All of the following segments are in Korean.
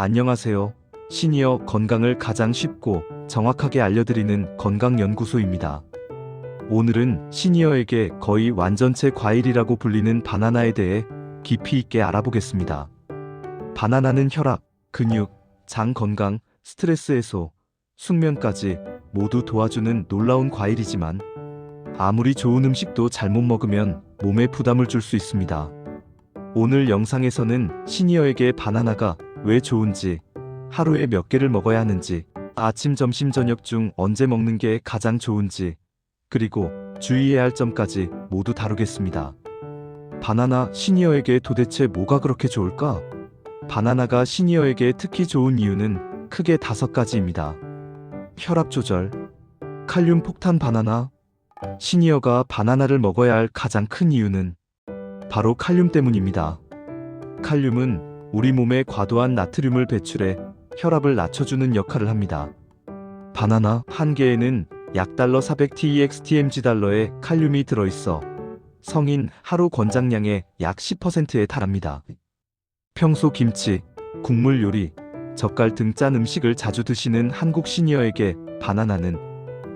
안녕하세요. 시니어 건강을 가장 쉽고 정확하게 알려드리는 건강연구소입니다. 오늘은 시니어에게 거의 완전체 과일이라고 불리는 바나나에 대해 깊이 있게 알아보겠습니다. 바나나는 혈압, 근육, 장 건강, 스트레스 해소, 숙면까지 모두 도와주는 놀라운 과일이지만 아무리 좋은 음식도 잘못 먹으면 몸에 부담을 줄 수 있습니다. 오늘 영상에서는 시니어에게 바나나가 왜 좋은지, 하루에 몇 개를 먹어야 하는지, 아침, 점심, 저녁 중 언제 먹는 게 가장 좋은지, 그리고 주의해야 할 점까지 모두 다루겠습니다. 바나나 시니어에게 도대체 뭐가 그렇게 좋을까? 바나나가 시니어에게 특히 좋은 이유는 크게 다섯 가지입니다. 혈압 조절, 칼륨 폭탄 바나나, 시니어가 바나나를 먹어야 할 가장 큰 이유는 바로 칼륨 때문입니다. 칼륨은 우리 몸에 과도한 나트륨을 배출해 혈압을 낮춰주는 역할을 합니다. 바나나 한 개에는 약 달러 400TEXTMG 달러의 칼륨이 들어있어 성인 하루 권장량의 약 10%에 달합니다. 평소 김치, 국물 요리, 젓갈 등 짠 음식을 자주 드시는 한국 시니어에게 바나나는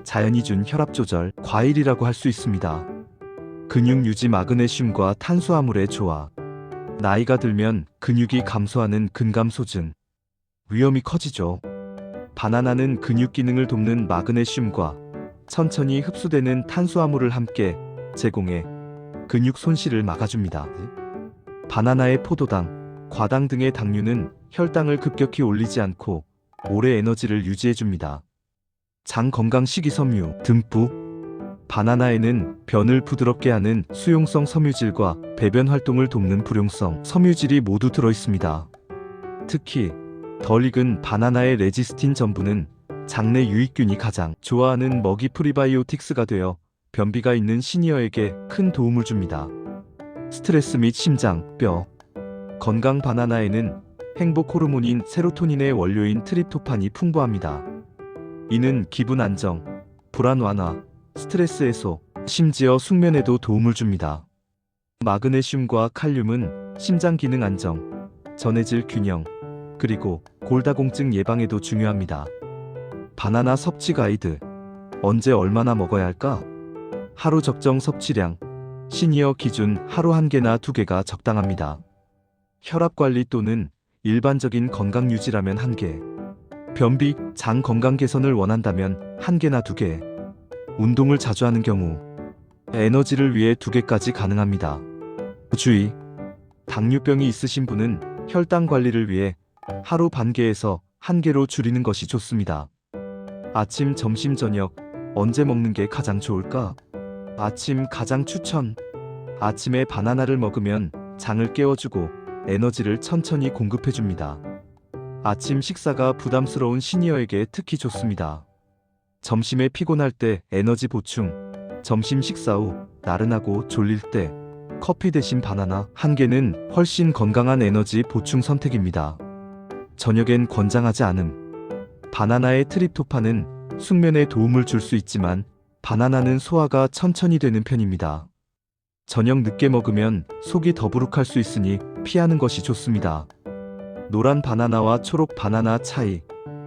자연이 준 혈압 조절 과일이라고 할 수 있습니다. 근육 유지 마그네슘과 탄수화물의 조화. 나이가 들면 근육이 감소하는 근감소증. 위험이 커지죠. 바나나는 근육 기능을 돕는 마그네슘과 천천히 흡수되는 탄수화물을 함께 제공해 근육 손실을 막아줍니다. 바나나의 포도당, 과당 등의 당류는 혈당을 급격히 올리지 않고 오래 에너지를 유지해줍니다. 장 건강 식이섬유 듬뿍 바나나에는 변을 부드럽게 하는 수용성 섬유질과 배변 활동을 돕는 불용성 섬유질이 모두 들어 있습니다. 특히 덜 익은 바나나의 레지스틴 전분은 장내 유익균이 가장 좋아하는 먹이 프리바이오틱스가 되어 변비가 있는 시니어에게 큰 도움을 줍니다. 스트레스 및 심장, 뼈 건강 바나나에는 행복 호르몬인 세로토닌의 원료인 트립토판이 풍부합니다. 이는 기분 안정, 불안 완화, 스트레스 해소, 심지어 숙면에도 도움을 줍니다. 마그네슘과 칼륨은 심장 기능 안정, 전해질 균형, 그리고 골다공증 예방에도 중요합니다. 바나나 섭취 가이드. 언제 얼마나 먹어야 할까? 하루 적정 섭취량. 시니어 기준 하루 한 개나 두 개가 적당합니다. 혈압 관리 또는 일반적인 건강 유지라면 한 개. 변비, 장 건강 개선을 원한다면 한 개나 두 개. 운동을 자주 하는 경우 에너지를 위해 두 개까지 가능합니다. 주의. 당뇨병이 있으신 분은 혈당 관리를 위해 하루 반 개에서 한 개로 줄이는 것이 좋습니다. 아침, 점심, 저녁 언제 먹는 게 가장 좋을까? 아침 가장 추천. 아침에 바나나를 먹으면 장을 깨워주고 에너지를 천천히 공급해줍니다. 아침 식사가 부담스러운 시니어에게 특히 좋습니다. 점심에 피곤할 때 에너지 보충, 점심 식사 후 나른하고 졸릴 때 커피 대신 바나나 한 개는 훨씬 건강한 에너지 보충 선택입니다. 저녁엔 권장하지 않음. 바나나의 트립토판은 숙면에 도움을 줄 수 있지만 바나나는 소화가 천천히 되는 편입니다. 저녁 늦게 먹으면 속이 더부룩할 수 있으니 피하는 것이 좋습니다. 노란 바나나와 초록 바나나 차이.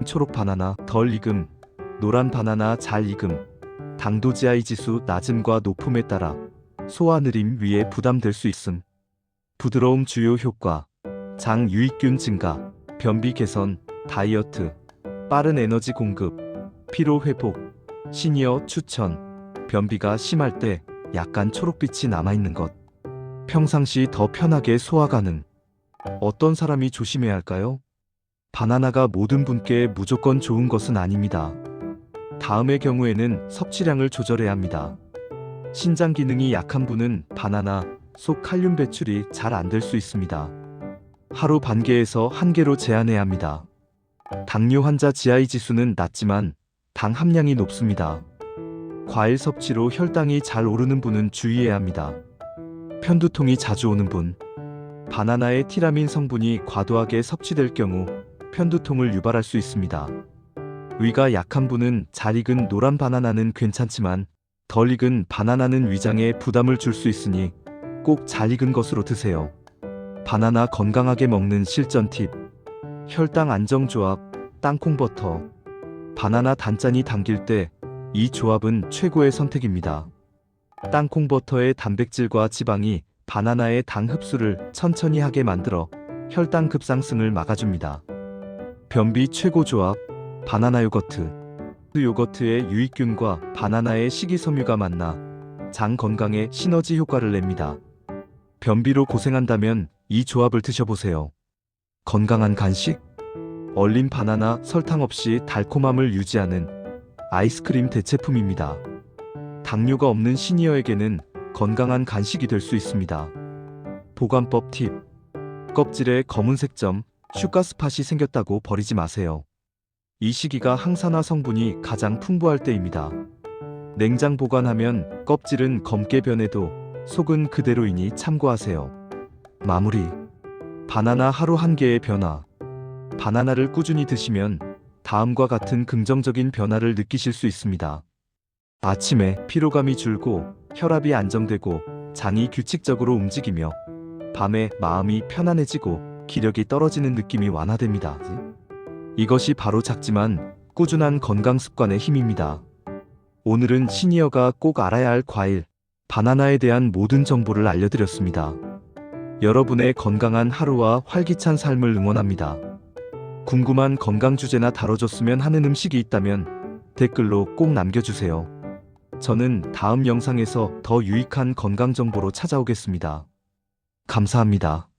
초록 바나나 덜 익음, 노란 바나나 잘 익음. 당도 GI 지수 낮음과 높음에 따라 소화 느림 위에 부담될 수 있음. 부드러움 주요 효과. 장 유익균 증가, 변비 개선, 다이어트, 빠른 에너지 공급, 피로 회복, 시니어 추천. 변비가 심할 때 약간 초록빛이 남아있는 것. 평상시 더 편하게 소화 가능. 어떤 사람이 조심해야 할까요? 바나나가 모든 분께 무조건 좋은 것은 아닙니다. 다음의 경우에는 섭취량을 조절해야 합니다. 신장 기능이 약한 분은 바나나 속 칼륨 배출이 잘 안 될 수 있습니다. 하루 반 개에서 한 개로 제한해야 합니다. 당뇨 환자 GI 지수는 낮지만 당 함량이 높습니다. 과일 섭취로 혈당이 잘 오르는 분은 주의해야 합니다. 편두통이 자주 오는 분, 바나나의 티라민 성분이 과도하게 섭취될 경우 편두통을 유발할 수 있습니다. 위가 약한 분은 잘 익은 노란 바나나는 괜찮지만 덜 익은 바나나는 위장에 부담을 줄 수 있으니 꼭 잘 익은 것으로 드세요. 바나나 건강하게 먹는 실전 팁. 혈당 안정조합, 땅콩버터, 바나나 단짠이 당길 때 이 조합은 최고의 선택입니다. 땅콩버터의 단백질과 지방이 바나나의 당 흡수를 천천히 하게 만들어 혈당 급상승을 막아줍니다. 변비 최고 조합, 바나나 요거트. 요거트의 유익균과 바나나의 식이섬유가 만나 장 건강에 시너지 효과를 냅니다. 변비로 고생한다면 이 조합을 드셔보세요. 건강한 간식? 얼린 바나나 설탕 없이 달콤함을 유지하는 아이스크림 대체품입니다. 당뇨가 없는 시니어에게는 건강한 간식이 될 수 있습니다. 보관법 팁. 껍질에 검은색 점, 슈가스팟이 생겼다고 버리지 마세요. 이 시기가 항산화 성분이 가장 풍부할 때입니다. 냉장 보관하면 껍질은 검게 변해도 속은 그대로이니 참고하세요. 마무리. 바나나 하루 한 개의 변화. 바나나를 꾸준히 드시면 다음과 같은 긍정적인 변화를 느끼실 수 있습니다. 아침에 피로감이 줄고 혈압이 안정되고 장이 규칙적으로 움직이며 밤에 마음이 편안해지고 기력이 떨어지는 느낌이 완화됩니다. 이것이 바로 작지만 꾸준한 건강 습관의 힘입니다. 오늘은 시니어가 꼭 알아야 할 과일, 바나나에 대한 모든 정보를 알려드렸습니다. 여러분의 건강한 하루와 활기찬 삶을 응원합니다. 궁금한 건강 주제나 다뤄줬으면 하는 음식이 있다면 댓글로 꼭 남겨주세요. 저는 다음 영상에서 더 유익한 건강 정보로 찾아오겠습니다. 감사합니다.